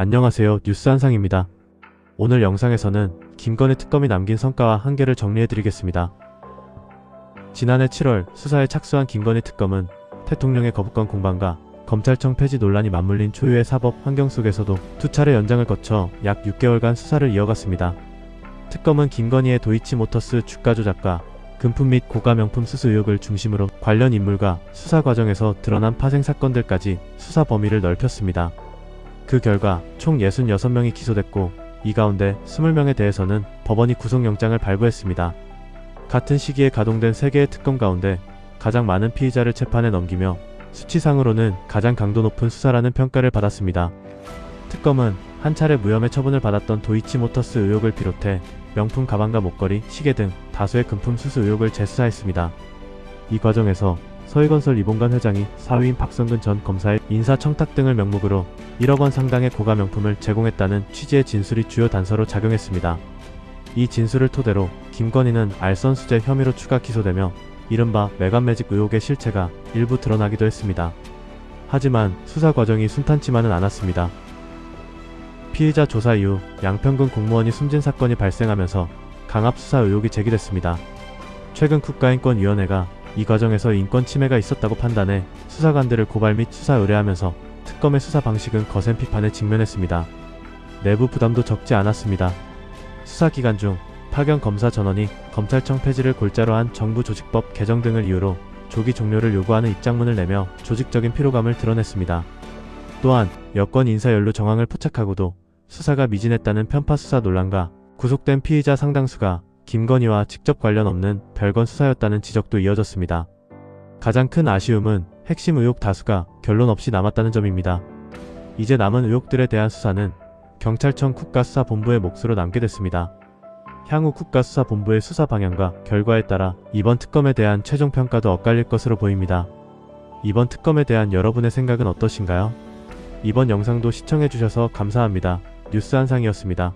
안녕하세요. 뉴스 한상입니다. 오늘 영상에서는 김건희 특검이 남긴 성과와 한계를 정리해드리겠습니다. 지난해 7월 수사에 착수한 김건희 특검은 대통령의 거부권 공방과 검찰청 폐지 논란이 맞물린 초유의 사법 환경 속에서도 두 차례 연장을 거쳐 약 6개월간 수사를 이어갔습니다. 특검은 김건희의 도이치모터스 주가 조작과 금품 및 고가 명품 수수 의혹을 중심으로 관련 인물과 수사 과정에서 드러난 파생 사건들까지 수사 범위를 넓혔습니다. 그 결과 총 66명이 기소됐고 이 가운데 20명에 대해서는 법원이 구속영장을 발부했습니다. 같은 시기에 가동된 3개의 특검 가운데 가장 많은 피의자를 재판에 넘기며 수치상으로는 가장 강도 높은 수사라는 평가를 받았습니다. 특검은 한 차례 무혐의 처분을 받았던 도이치모터스 의혹을 비롯해 명품 가방과 목걸이, 시계 등 다수의 금품 수수 의혹을 재수사했습니다. 이 과정에서 서희건설 이봉관 회장이 사위인 박성근 전 검사의 인사청탁 등을 명목으로 1억 원 상당의 고가 명품을 제공했다는 취지의 진술이 주요 단서로 작용했습니다. 이 진술을 토대로 김건희는 알선수재 혐의로 추가 기소되며 이른바 매간매직 의혹의 실체가 일부 드러나기도 했습니다. 하지만 수사 과정이 순탄치만은 않았습니다. 피의자 조사 이후 양평군 공무원이 숨진 사건이 발생하면서 강압 수사 의혹이 제기됐습니다. 최근 국가인권위원회가 이 과정에서 인권 침해가 있었다고 판단해 수사관들을 고발 및 수사 의뢰하면서 특검의 수사 방식은 거센 비판에 직면했습니다. 내부 부담도 적지 않았습니다. 수사 기간 중 파견 검사 전원이 검찰청 폐지를 골자로 한 정부 조직법 개정 등을 이유로 조기 종료를 요구하는 입장문을 내며 조직적인 피로감을 드러냈습니다. 또한 여권 인사 연루 정황을 포착하고도 수사가 미진했다는 편파 수사 논란과 구속된 피의자 상당수가 김건희와 직접 관련 없는 별건 수사였다는 지적도 이어졌습니다. 가장 큰 아쉬움은 핵심 의혹 다수가 결론 없이 남았다는 점입니다. 이제 남은 의혹들에 대한 수사는 경찰청 국가수사본부의 몫으로 남게 됐습니다. 향후 국가수사본부의 수사 방향과 결과에 따라 이번 특검에 대한 최종 평가도 엇갈릴 것으로 보입니다. 이번 특검에 대한 여러분의 생각은 어떠신가요? 이번 영상도 시청해주셔서 감사합니다. 뉴스 한상이었습니다.